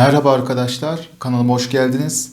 Merhaba arkadaşlar, kanalıma hoş geldiniz.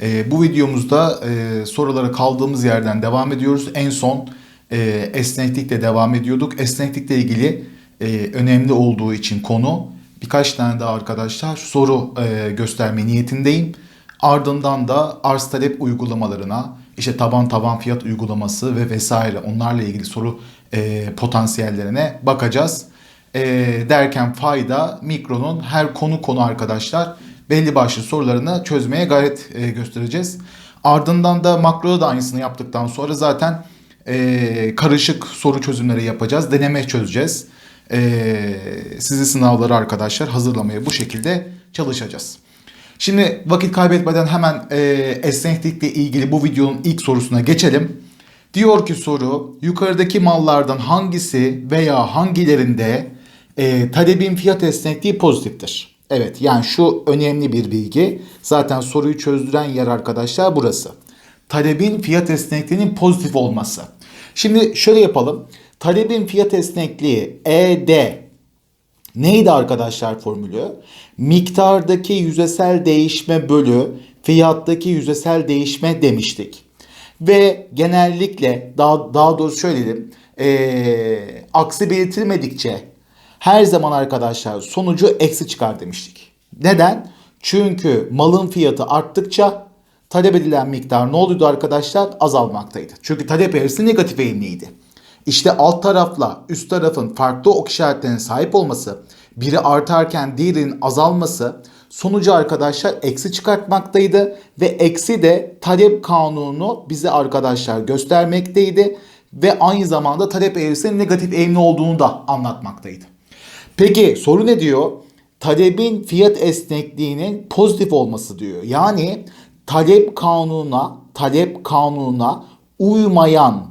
Ee, bu videomuzda e, sorulara kaldığımız yerden devam ediyoruz. En son e, esneklikle devam ediyorduk. Esneklikle ilgili e, önemli olduğu için konu birkaç tane daha arkadaşlar soru e, gösterme niyetindeyim. Ardından da arz talep uygulamalarına, işte taban taban fiyat uygulaması ve vesaire onlarla ilgili soru e, potansiyellerine bakacağız. E, derken fayda mikronun her konu konu arkadaşlar belli başlı sorularını çözmeye gayret e, göstereceğiz. Ardından da makroda da aynısını yaptıktan sonra zaten e, karışık soru çözümleri yapacağız. Deneme çözeceğiz. E, sizi sınavları arkadaşlar hazırlamaya bu şekilde çalışacağız. Şimdi vakit kaybetmeden hemen e, esneklikle ilgili bu videonun ilk sorusuna geçelim. Diyor ki soru yukarıdaki mallardan hangisi veya hangilerinde e, talebin fiyat esnekliği pozitiftir? Evet yani şu önemli bir bilgi. Zaten soruyu çözdüren yer arkadaşlar burası. Talebin fiyat esnekliğinin pozitif olması. Şimdi şöyle yapalım. Talebin fiyat esnekliği ED Neydi arkadaşlar formülü? Miktardaki yüzdesel değişme bölü fiyattaki yüzdesel değişme demiştik. Ve genellikle daha, daha doğrusu şöyle diyelim. ee, aksi belirtilmedikçe her zaman arkadaşlar sonucu eksi çıkar demiştik. Neden? Çünkü malın fiyatı arttıkça talep edilen miktar ne oluyordu arkadaşlar? Azalmaktaydı. Çünkü talep eğrisi negatif eğimliydi. İşte alt tarafla üst tarafın farklı ok işaretlerine sahip olması, biri artarken diğerinin azalması sonucu arkadaşlar eksi çıkartmaktaydı ve eksi de talep kanunu bize arkadaşlar göstermekteydi ve aynı zamanda talep eğrisinin negatif eğimli olduğunu da anlatmaktaydı. Peki soru ne diyor? Talebin fiyat esnekliğinin pozitif olması diyor. Yani talep kanununa, talep kanununa uymayan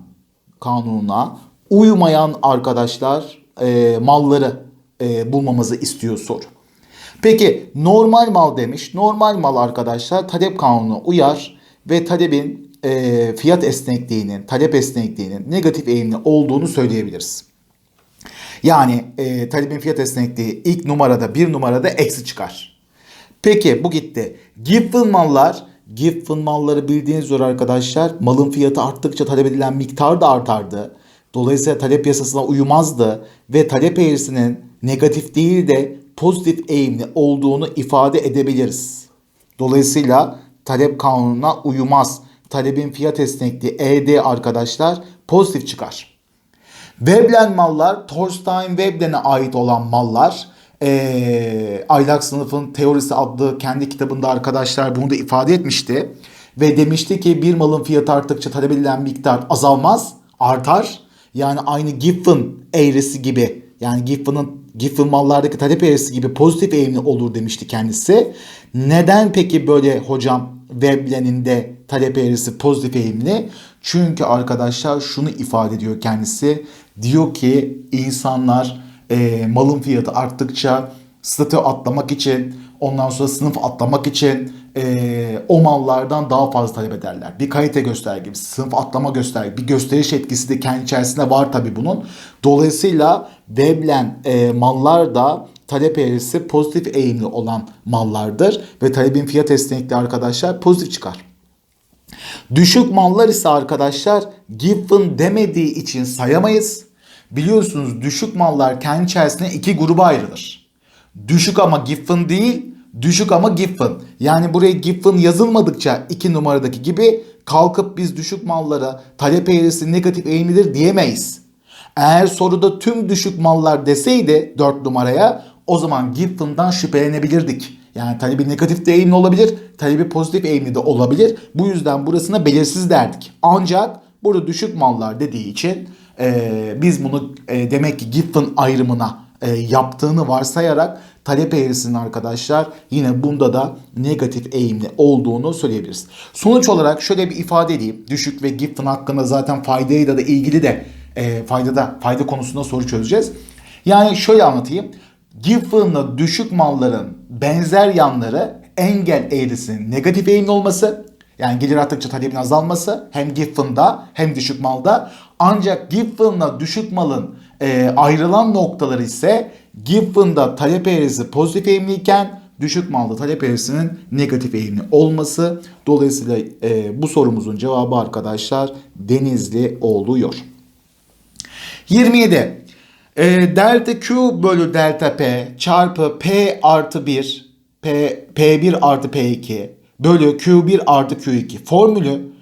kanununa uymayan arkadaşlar e, malları e, bulmamızı istiyor soru. Peki normal mal demiş. Normal mal arkadaşlar talep kanununa uyar ve talebin e, fiyat esnekliğinin, talep esnekliğinin negatif eğimli olduğunu söyleyebiliriz. Yani e, talebin fiyat esnekliği ilk numarada bir numarada eksi çıkar. Peki bu gitti. Giffen mallar Giffen malları bildiğiniz üzere arkadaşlar malın fiyatı arttıkça talep edilen miktar da artardı. Dolayısıyla talep yasasına uymazdı ve talep eğrisinin negatif değil de pozitif eğimli olduğunu ifade edebiliriz. Dolayısıyla talep kanununa uymaz. Talebin fiyat esnekliği ED arkadaşlar pozitif çıkar. Veblen mallar Thorstein Veblen'e ait olan mallar aylak sınıfın teorisi adlı kendi kitabında arkadaşlar bunu da ifade etmişti. Ve demişti ki bir malın fiyatı arttıkça talep edilen miktar azalmaz, artar. Yani aynı Giffen eğrisi gibi yani Giffen'ın Giffen mallardaki talep eğrisi gibi pozitif eğimli olur demişti kendisi. Neden peki böyle hocam Veblen'in de talep eğrisi pozitif eğimli? Çünkü arkadaşlar şunu ifade ediyor kendisi. Diyor ki insanlar e, malın fiyatı arttıkça statü atlamak için ondan sonra sınıf atlamak için e, o mallardan daha fazla talep ederler. Bir kalite göstergesi, sınıf atlama göstergesi, bir gösteriş etkisi de kendi içerisinde var tabi bunun. Dolayısıyla Veblen e, mallar da talep eğrisi pozitif eğimli olan mallardır ve talebin fiyat esnekliği arkadaşlar pozitif çıkar. Düşük mallar ise arkadaşlar given demediği için sayamayız. Biliyorsunuz düşük mallar kendi içerisinde iki gruba ayrılır. Düşük ama given değil, düşük ama given. Yani buraya given yazılmadıkça iki numaradaki gibi kalkıp biz düşük mallara talep eğrisi negatif eğimlidir diyemeyiz. Eğer soruda tüm düşük mallar deseydi 4 numaraya o zaman given'dan şüphelenebilirdik. Yani talebi negatif de eğimli olabilir, talebi pozitif eğimli de olabilir. Bu yüzden burasına belirsiz derdik. Ancak burada düşük mallar dediği için e, biz bunu e, demek ki given ayrımına e, yaptığını varsayarak talep eğrisinin arkadaşlar yine bunda da negatif eğimli olduğunu söyleyebiliriz. Sonuç olarak şöyle bir ifade edeyim. Düşük ve given hakkında zaten faydayla da ilgili de e, faydada fayda konusunda soru çözeceğiz. Yani şöyle anlatayım. Given'la düşük malların benzer yanları engel eğrisinin negatif eğimli olması yani gelir arttıkça talebin azalması hem Given'da hem düşük malda ancak Given'la düşük malın e, ayrılan noktaları ise Given'da talep eğrisi pozitif eğimliyken düşük malda talep eğrisinin negatif eğimli olması. Dolayısıyla e, bu sorumuzun cevabı arkadaşlar Denizli oluyor. 27. E, delta Q bölü delta P çarpı P artı 1 P, P1 artı P2 bölü Q1 artı Q2 formülü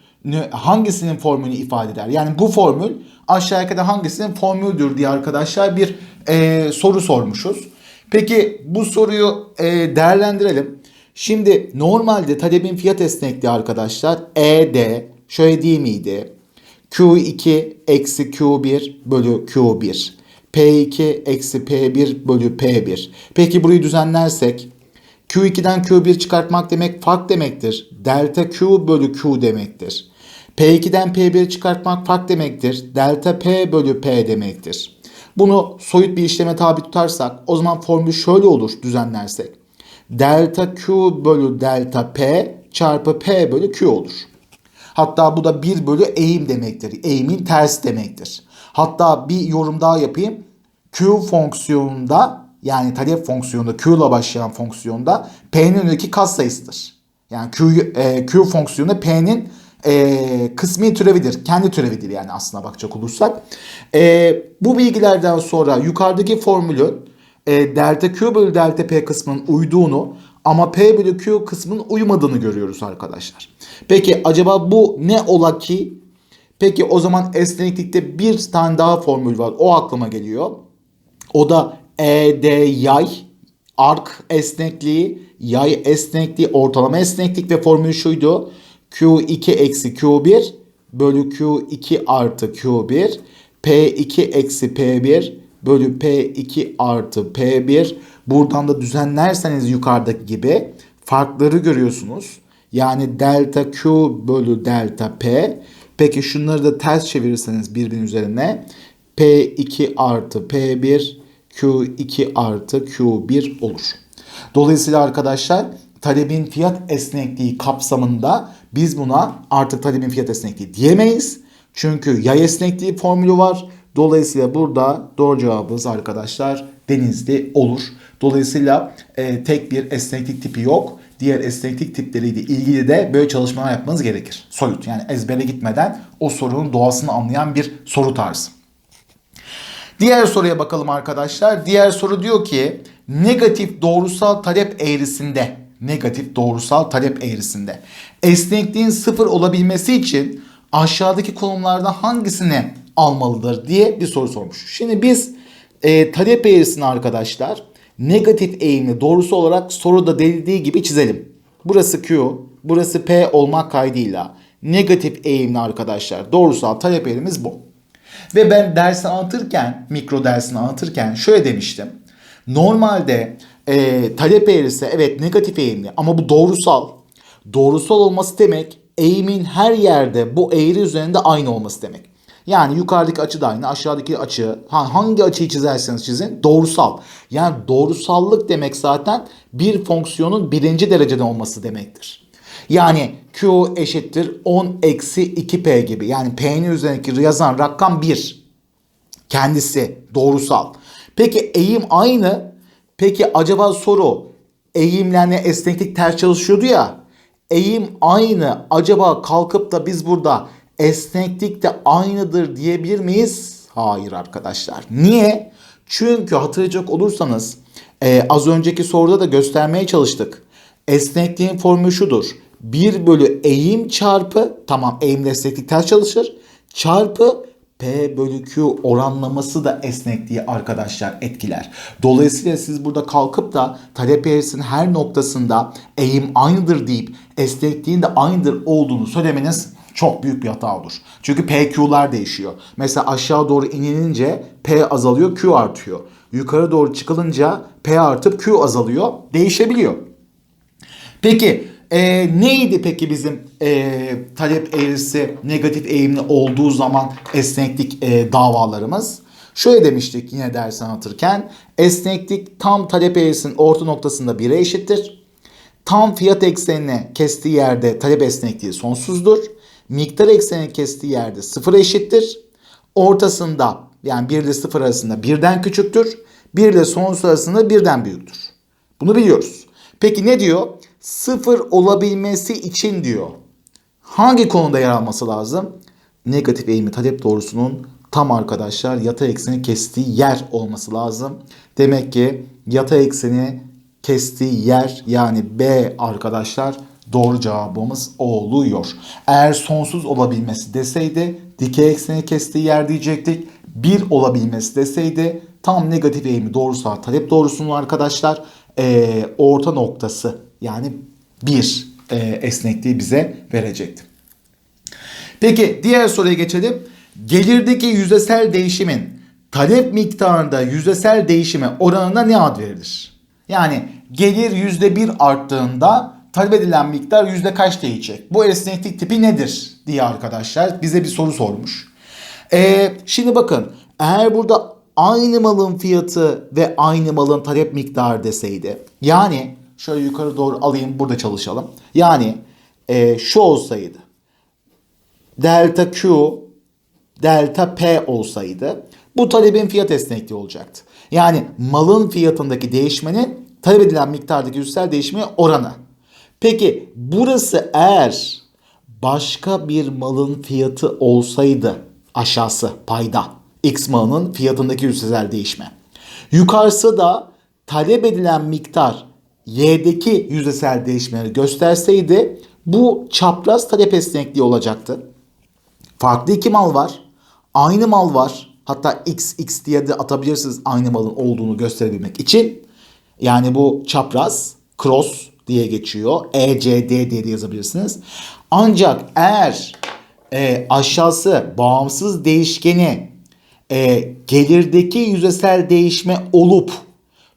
hangisinin formülünü ifade eder? Yani bu formül aşağıya kadar hangisinin formüldür diye arkadaşlar bir e, soru sormuşuz. Peki bu soruyu e, değerlendirelim. Şimdi normalde talebin fiyat esnekliği arkadaşlar ED şöyle değil miydi? Q2 eksi Q1 bölü Q1. P2 eksi P1 bölü P1. Peki burayı düzenlersek Q2'den Q1 çıkartmak demek fark demektir. Delta Q bölü Q demektir. P2'den P1 çıkartmak fark demektir. Delta P bölü P demektir. Bunu soyut bir işleme tabi tutarsak o zaman formül şöyle olur düzenlersek. Delta Q bölü delta P çarpı P bölü Q olur. Hatta bu da 1 bölü eğim demektir. Eğimin tersi demektir. Hatta bir yorum daha yapayım. Q fonksiyonunda yani talep fonksiyonunda Q ile başlayan fonksiyonda P'nin önündeki kas sayısıdır. Yani Q, e, Q fonksiyonu P'nin e, kısmi türevidir. Kendi türevidir yani aslına bakacak olursak. E, bu bilgilerden sonra yukarıdaki formülün e, delta Q bölü delta P kısmının uyduğunu ama P bölü Q kısmının uymadığını görüyoruz arkadaşlar. Peki acaba bu ne ola ki? Peki o zaman esneklikte bir tane daha formül var. O aklıma geliyor. O da ED yay, ark esnekliği, yay esnekliği, ortalama esneklik ve formülü şuydu. Q2 eksi Q1 bölü Q2 artı Q1 P2 eksi P1 bölü P2 artı P1 buradan da düzenlerseniz yukarıdaki gibi farkları görüyorsunuz. Yani delta Q bölü delta P. Peki şunları da ters çevirirseniz birbirinin üzerine P2 artı P1 Q2 artı Q1 olur. Dolayısıyla arkadaşlar talebin fiyat esnekliği kapsamında biz buna artık talebin fiyat esnekliği diyemeyiz. Çünkü yay esnekliği formülü var. Dolayısıyla burada doğru cevabımız arkadaşlar denizli olur. Dolayısıyla e, tek bir esneklik tipi yok. Diğer esneklik tipleriyle ilgili de böyle çalışmalar yapmanız gerekir. Soyut yani ezbere gitmeden o sorunun doğasını anlayan bir soru tarzı. Diğer soruya bakalım arkadaşlar. Diğer soru diyor ki negatif doğrusal talep eğrisinde negatif doğrusal talep eğrisinde esnekliğin sıfır olabilmesi için aşağıdaki konumlarda hangisini almalıdır diye bir soru sormuş. Şimdi biz e, talep eğrisini arkadaşlar negatif eğimli doğrusu olarak soruda denildiği gibi çizelim. Burası Q, burası P olmak kaydıyla negatif eğimli arkadaşlar doğrusal talep eğrimiz bu. Ve ben dersi anlatırken, mikro dersini anlatırken şöyle demiştim. Normalde e, talep eğrisi evet negatif eğimli ama bu doğrusal. Doğrusal olması demek eğimin her yerde bu eğri üzerinde aynı olması demek. Yani yukarıdaki açı da aynı, aşağıdaki açı, hangi açıyı çizerseniz çizin doğrusal. Yani doğrusallık demek zaten bir fonksiyonun birinci derecede olması demektir. Yani Q eşittir 10 eksi 2P gibi. Yani P'nin üzerindeki yazan rakam 1. Kendisi doğrusal. Peki eğim aynı. Peki acaba soru eğimlerle esneklik ters çalışıyordu ya. Eğim aynı. Acaba kalkıp da biz burada esneklik de aynıdır diyebilir miyiz? Hayır arkadaşlar. Niye? Çünkü hatırlayacak olursanız e, az önceki soruda da göstermeye çalıştık. Esnekliğin formülü şudur. 1 bölü eğim çarpı tamam eğim esneklik ters çalışır. Çarpı P bölü Q oranlaması da esnekliği arkadaşlar etkiler. Dolayısıyla siz burada kalkıp da talep eğrisinin her noktasında eğim aynıdır deyip esnekliğin de aynıdır olduğunu söylemeniz çok büyük bir hata olur. Çünkü PQ'lar değişiyor. Mesela aşağı doğru inilince P azalıyor, Q artıyor. Yukarı doğru çıkılınca P artıp Q azalıyor. Değişebiliyor. Peki e, neydi peki bizim e, talep eğrisi negatif eğimli olduğu zaman esneklik e, davalarımız? Şöyle demiştik yine ders anlatırken esneklik tam talep eğrisinin orta noktasında 1'e eşittir. Tam fiyat eksenine kestiği yerde talep esnekliği sonsuzdur. Miktar eksenine kestiği yerde 0 eşittir. Ortasında yani 1 ile 0 arasında birden küçüktür. 1 ile sonsuz arasında birden büyüktür. Bunu biliyoruz. Peki ne diyor? Sıfır olabilmesi için diyor. Hangi konuda yer alması lazım? Negatif eğimli talep doğrusunun tam arkadaşlar yatay ekseni kestiği yer olması lazım. Demek ki yatay ekseni kestiği yer yani B arkadaşlar doğru cevabımız oluyor. Eğer sonsuz olabilmesi deseydi dikey ekseni kestiği yer diyecektik. 1 olabilmesi deseydi tam negatif eğimi doğrusal talep doğrusunun arkadaşlar eee, orta noktası yani 1 esnekliği bize verecekti. Peki diğer soruya geçelim. Gelirdeki yüzdesel değişimin talep miktarında yüzdesel değişime oranına ne ad verilir? Yani gelir yüzde bir arttığında talep edilen miktar yüzde kaç değişecek? Bu esneklik tipi nedir diye arkadaşlar bize bir soru sormuş. Ee, şimdi bakın eğer burada aynı malın fiyatı ve aynı malın talep miktarı deseydi yani şöyle yukarı doğru alayım burada çalışalım. Yani e, şu olsaydı delta Q delta P olsaydı bu talebin fiyat esnekliği olacaktı. Yani malın fiyatındaki değişmenin talep edilen miktardaki yüzsel değişmeye oranı. Peki burası eğer başka bir malın fiyatı olsaydı aşağısı payda X malının fiyatındaki yüzdesel değişme. Yukarısı da talep edilen miktar Y'deki yüzdesel değişmeleri gösterseydi bu çapraz talep esnekliği olacaktı. Farklı iki mal var. Aynı mal var. Hatta x x diye de atabilirsiniz aynı malın olduğunu gösterebilmek için. Yani bu çapraz cross diye geçiyor. ECD diye de yazabilirsiniz. Ancak eğer e, aşağısı bağımsız değişkeni e, gelirdeki yüzdesel değişme olup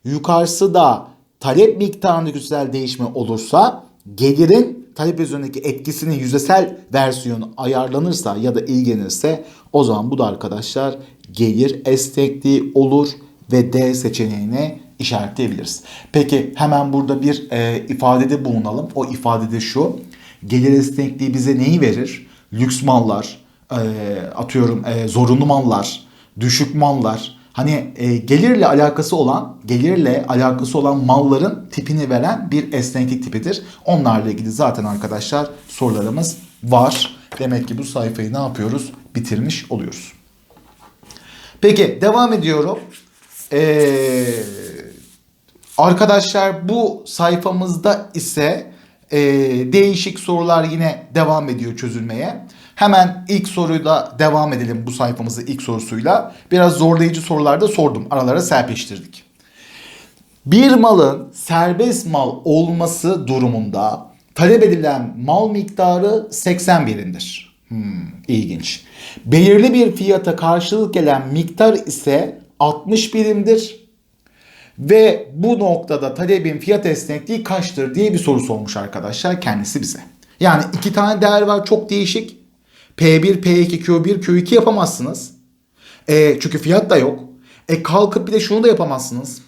yukarısı da talep miktarındaki yüzdesel değişme olursa gelirin talep üzerindeki etkisinin yüzdesel versiyonu ayarlanırsa ya da ilgilenirse o zaman bu da arkadaşlar gelir esnekliği olur ve D seçeneğine işaretleyebiliriz. Peki hemen burada bir e, ifadede bulunalım. O ifadede şu. Gelir esnekliği bize neyi verir? Lüks mallar, e, atıyorum e, zorunlu mallar, düşük mallar, hani e, gelirle alakası olan, gelirle alakası olan malların tipini veren bir esneklik tipidir. Onlarla ilgili zaten arkadaşlar sorularımız var. Demek ki bu sayfayı ne yapıyoruz? Bitirmiş oluyoruz. Peki devam ediyorum. Ee, arkadaşlar bu sayfamızda ise e, değişik sorular yine devam ediyor çözülmeye. Hemen ilk soruyla devam edelim bu sayfamızın ilk sorusuyla. Biraz zorlayıcı sorular da sordum. Aralara serpiştirdik. Bir malın serbest mal olması durumunda talep edilen mal miktarı 80 birimdir. Hmm, ilginç. Belirli bir fiyata karşılık gelen miktar ise 60 birimdir. Ve bu noktada talebin fiyat esnekliği kaçtır diye bir soru sormuş arkadaşlar kendisi bize. Yani iki tane değer var çok değişik. P1, P2, Q1, Q2 yapamazsınız. E, çünkü fiyat da yok. E kalkıp bir de şunu da yapamazsınız.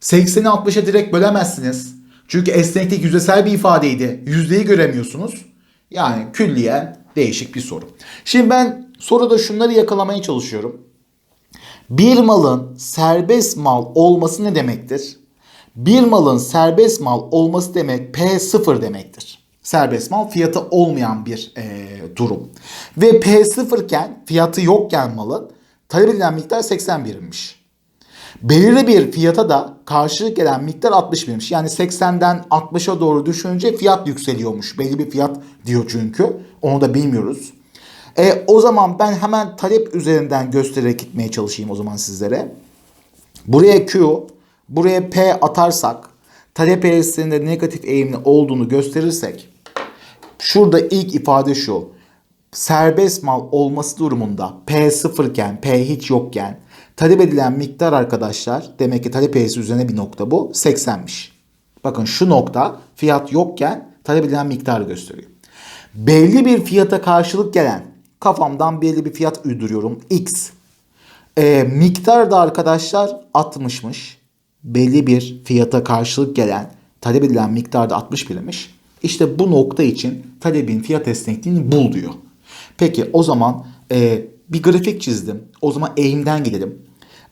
80'i 60'a direkt bölemezsiniz. Çünkü esneklik yüzdesel bir ifadeydi. Yüzdeyi göremiyorsunuz. Yani külliyen değişik bir soru. Şimdi ben soruda şunları yakalamaya çalışıyorum. Bir malın serbest mal olması ne demektir? Bir malın serbest mal olması demek P0 demektir. Serbest mal fiyatı olmayan bir e, durum. Ve P0 iken fiyatı yokken malın talep edilen miktar 80 birimmiş. Belirli bir fiyata da karşılık gelen miktar 60 birimmiş. Yani 80'den 60'a doğru düşününce fiyat yükseliyormuş. Belli bir fiyat diyor çünkü. Onu da bilmiyoruz. E, o zaman ben hemen talep üzerinden göstererek gitmeye çalışayım o zaman sizlere. Buraya Q, buraya P atarsak, talep eğrisinde negatif eğimli olduğunu gösterirsek, şurada ilk ifade şu. Serbest mal olması durumunda P sıfırken, P hiç yokken talep edilen miktar arkadaşlar demek ki talep eğrisi üzerine bir nokta bu 80'miş. Bakın şu nokta fiyat yokken talep edilen miktarı gösteriyor. Belli bir fiyata karşılık gelen kafamdan belli bir fiyat uyduruyorum. X. E, miktar da arkadaşlar 60'mış. Belli bir fiyata karşılık gelen talep edilen miktar da 60 birimmiş. İşte bu nokta için talebin fiyat esnekliğini bul diyor. Peki o zaman e, bir grafik çizdim. O zaman eğimden gidelim.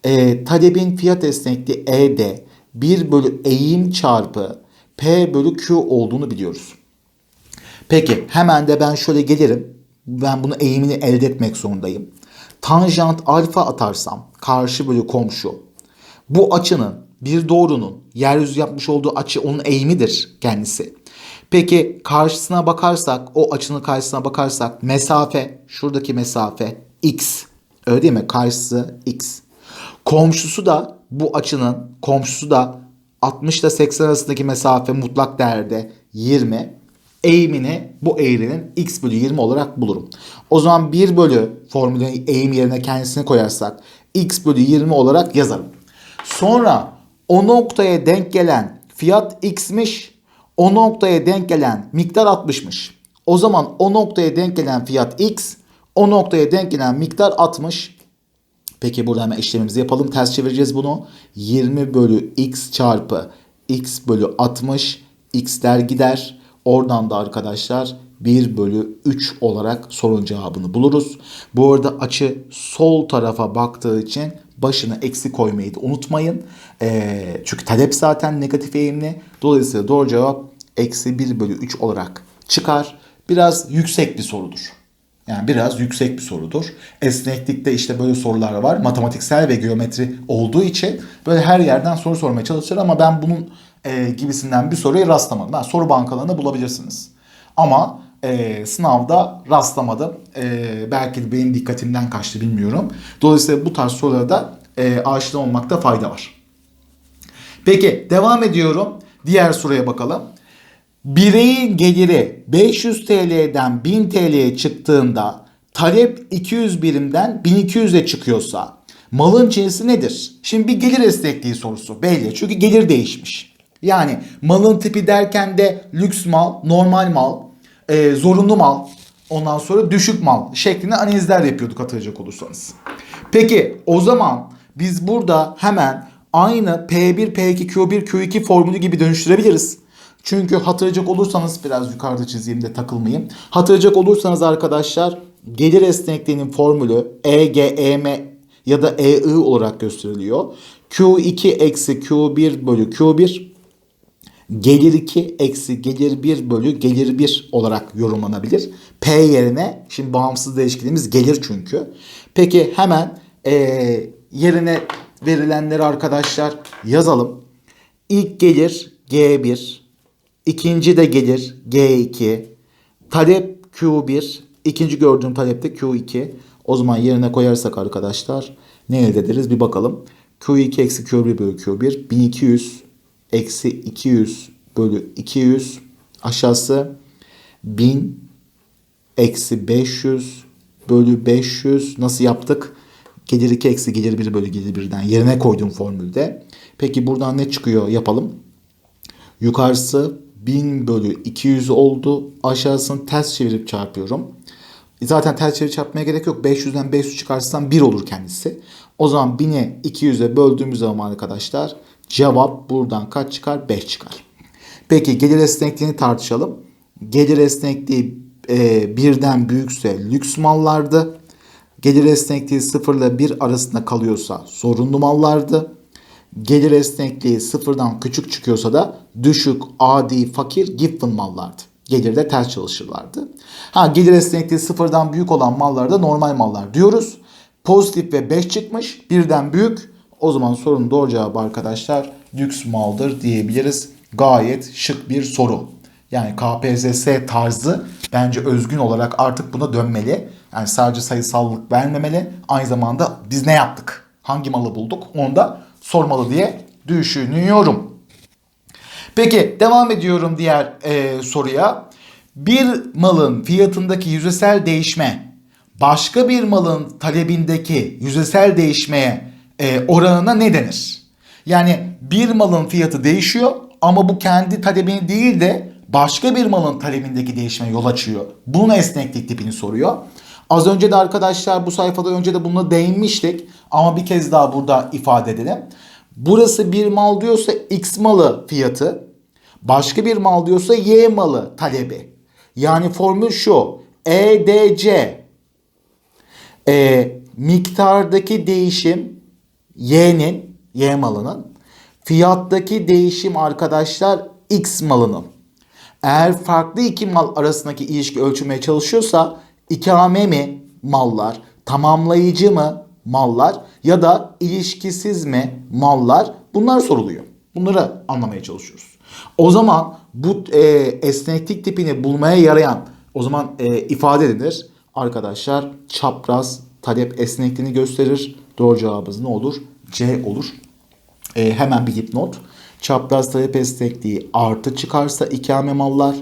E, talebin fiyat esnekliği ED 1 bölü eğim çarpı P bölü Q olduğunu biliyoruz. Peki hemen de ben şöyle gelirim. Ben bunu eğimini elde etmek zorundayım. Tanjant alfa atarsam karşı bölü komşu. Bu açının bir doğrunun yeryüzü yapmış olduğu açı onun eğimidir kendisi. Peki karşısına bakarsak o açının karşısına bakarsak mesafe şuradaki mesafe x. Öyle değil mi? Karşısı x. Komşusu da bu açının komşusu da 60 ile 80 arasındaki mesafe mutlak değerde 20. Eğimini bu eğrinin x bölü 20 olarak bulurum. O zaman 1 bölü formülün eğim yerine kendisini koyarsak x bölü 20 olarak yazarım. Sonra o noktaya denk gelen fiyat x'miş. O noktaya denk gelen miktar 60'mış. O zaman o noktaya denk gelen fiyat x. O noktaya denk gelen miktar 60. Peki burada hemen işlemimizi yapalım. Ters çevireceğiz bunu. 20 bölü x çarpı x bölü 60 x'ler gider. Oradan da arkadaşlar 1 bölü 3 olarak sorun cevabını buluruz. Bu arada açı sol tarafa baktığı için başına eksi koymayı da unutmayın. Ee, çünkü talep zaten negatif eğimli. Dolayısıyla doğru cevap eksi 1 bölü 3 olarak çıkar. Biraz yüksek bir sorudur. Yani biraz yüksek bir sorudur. Esneklikte işte böyle sorular var. Matematiksel ve geometri olduğu için böyle her yerden soru sormaya çalışır ama ben bunun e, gibisinden bir soruya rastlamadım. Ben soru bankalarında bulabilirsiniz. Ama e, sınavda rastlamadım. E, belki de benim dikkatimden kaçtı bilmiyorum. Dolayısıyla bu tarz sorulara da e, aşina olmakta fayda var. Peki devam ediyorum. Diğer soruya bakalım. Bireyin geliri 500 TL'den 1000 TL'ye çıktığında talep 200 birimden 1200'e çıkıyorsa malın cinsi nedir? Şimdi bir gelir esnekliği sorusu belli. Çünkü gelir değişmiş. Yani malın tipi derken de lüks mal, normal mal, e, zorunlu mal, ondan sonra düşük mal şeklinde analizler yapıyorduk hatırlayacak olursanız. Peki o zaman biz burada hemen aynı P1, P2, Q1, Q2 formülü gibi dönüştürebiliriz. Çünkü hatırlayacak olursanız biraz yukarıda çizeyim de takılmayayım. Hatırlayacak olursanız arkadaşlar gelir esnekliğinin formülü EG, EM ya da EI olarak gösteriliyor. Q2 eksi Q1 bölü Q1 gelir 2 eksi gelir 1 bölü gelir 1 olarak yorumlanabilir. P yerine şimdi bağımsız değişkenimiz gelir çünkü. Peki hemen e, yerine verilenleri arkadaşlar yazalım. İlk gelir G1, ikinci de gelir G2, talep Q1, ikinci gördüğüm talepte Q2. O zaman yerine koyarsak arkadaşlar ne elde ederiz bir bakalım. Q2 eksi Q1 bölü Q1 1200 eksi 200 bölü 200 aşağısı 1000 eksi 500 bölü 500 nasıl yaptık? Gelir 2 eksi gelir 1 bölü gelir 1'den yerine koyduğum formülde. Peki buradan ne çıkıyor yapalım. Yukarısı 1000 bölü 200 oldu. Aşağısını ters çevirip çarpıyorum. Zaten ters çevirip çarpmaya gerek yok. 500'den 500 çıkarsam 1 olur kendisi. O zaman 1000'e 200'e böldüğümüz zaman arkadaşlar cevap buradan kaç çıkar? 5 çıkar. Peki gelir esnekliğini tartışalım. Gelir esnekliği e, birden büyükse lüks mallardı. Gelir esnekliği 0 ile 1 arasında kalıyorsa zorunlu mallardı. Gelir esnekliği sıfırdan küçük çıkıyorsa da düşük, adi, fakir, giffen mallardı. Gelirde ters çalışırlardı. Ha gelir esnekliği sıfırdan büyük olan mallarda normal mallar diyoruz. Pozitif ve 5 çıkmış. Birden büyük. O zaman sorunun doğru cevabı arkadaşlar lüks maldır diyebiliriz. Gayet şık bir soru. Yani KPSS tarzı bence özgün olarak artık buna dönmeli. Yani sadece sayısallık vermemeli. Aynı zamanda biz ne yaptık? Hangi malı bulduk? Onu da sormalı diye düşünüyorum. Peki devam ediyorum diğer e, soruya. Bir malın fiyatındaki yüzdesel değişme başka bir malın talebindeki yüzdesel değişmeye e, oranına ne denir? Yani bir malın fiyatı değişiyor ama bu kendi talebini değil de başka bir malın talebindeki değişime yol açıyor. Bunun esneklik tipini soruyor. Az önce de arkadaşlar bu sayfada önce de bununla değinmiştik ama bir kez daha burada ifade edelim. Burası bir mal diyorsa X malı fiyatı, başka bir mal diyorsa Y malı talebi. Yani formül şu. EDC e, miktardaki değişim Y'nin, Y malının fiyattaki değişim arkadaşlar X malının eğer farklı iki mal arasındaki ilişki ölçülmeye çalışıyorsa ikame mi mallar, tamamlayıcı mı mallar ya da ilişkisiz mi mallar bunlar soruluyor. Bunları anlamaya çalışıyoruz. O zaman bu e, esneklik tipini bulmaya yarayan o zaman e, ifade edilir. Arkadaşlar çapraz talep esnekliğini gösterir. Doğru cevabımız ne olur? C olur. E, hemen bir dipnot. Çapraz talep esnekliği artı çıkarsa ikame mallar.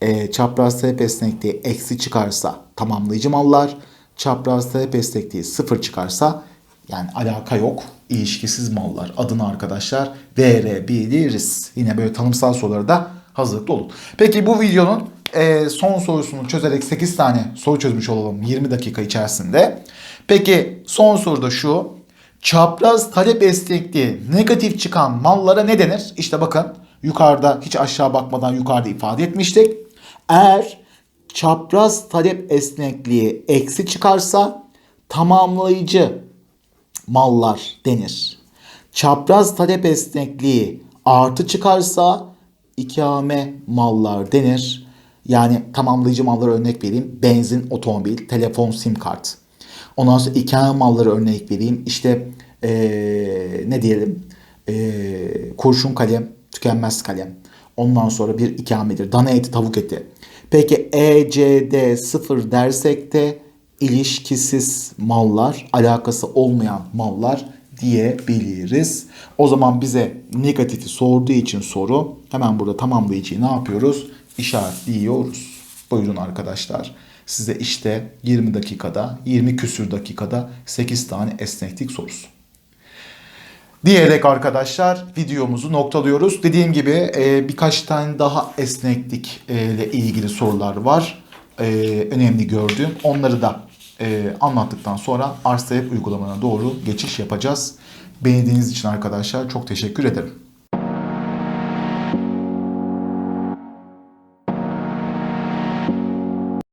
E, çapraz talep esnekliği eksi çıkarsa tamamlayıcı mallar. Çapraz talep esnekliği sıfır çıkarsa yani alaka yok. ilişkisiz mallar adını arkadaşlar verebiliriz. Yine böyle tanımsal soruları da hazırlıklı olun. Peki bu videonun e, son sorusunu çözerek 8 tane soru çözmüş olalım 20 dakika içerisinde. Peki son soru da şu. Çapraz talep esnekliği negatif çıkan mallara ne denir? İşte bakın yukarıda hiç aşağı bakmadan yukarıda ifade etmiştik. Eğer çapraz talep esnekliği eksi çıkarsa tamamlayıcı mallar denir. Çapraz talep esnekliği artı çıkarsa ikame mallar denir. Yani tamamlayıcı mallara örnek vereyim. Benzin, otomobil, telefon, sim kart. Ondan sonra ikame malları örnek vereyim. İşte ee, ne diyelim ee, kurşun kalem, tükenmez kalem. Ondan sonra bir ikamedir. Dana eti, tavuk eti. Peki E, C, D sıfır dersek de ilişkisiz mallar, alakası olmayan mallar diyebiliriz. O zaman bize negatifi sorduğu için soru hemen burada tamamlayıcıyı ne yapıyoruz? İşaretliyoruz. Buyurun arkadaşlar. Size işte 20 dakikada, 20 küsür dakikada 8 tane esneklik sorusu. Diyerek arkadaşlar videomuzu noktalıyoruz. Dediğim gibi e, birkaç tane daha esneklik e, ilgili sorular var. E, önemli gördüğüm. Onları da anlattıktan sonra arsa ev uygulamalarına doğru geçiş yapacağız. Beğendiğiniz için arkadaşlar çok teşekkür ederim.